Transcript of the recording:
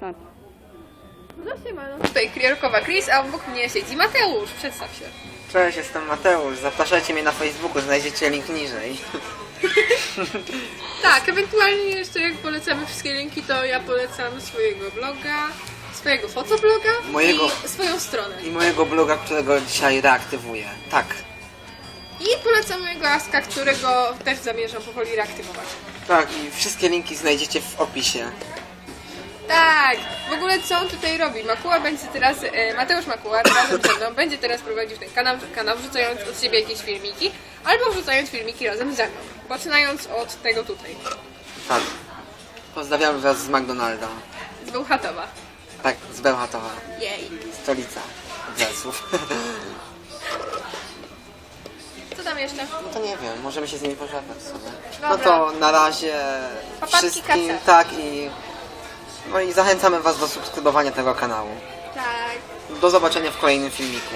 start. No siemano. Tutaj Kriorkowa Chris, a obok mnie siedzi Mateusz. Przedstaw się. Cześć, jestem Mateusz. Zapraszajcie mnie na Facebooku, znajdziecie link niżej. Tak, ewentualnie jeszcze jak polecamy wszystkie linki, to ja polecam swojego bloga, swojego fotobloga Mojego- i swoją stronę. I mojego bloga, którego dzisiaj reaktywuję. Tak. I polecam mojego Aska, którego też zamierzam powoli reaktywować. Tak, i wszystkie linki znajdziecie w opisie. Tak, w ogóle co on tutaj robi? Makuła będzie teraz, e, Mateusz Makuła razem ze mną będzie teraz prowadził ten kanał, kanał wrzucając od siebie jakieś filmiki, albo wrzucając filmiki razem ze mną, poczynając od tego tutaj, Tak. Pozdrawiam was z McDonalda. z Bełchatowa. Tak, z Bełchatowa. Jej. Stolica Rzeszów. Co tam jeszcze? No to nie wiem, możemy się z nimi pożegnać sobie. No Dobra. to na razie Papatki wszystkim tak i no i zachęcamy was do subskrybowania tego kanału. Tak. Do zobaczenia w kolejnym filmiku.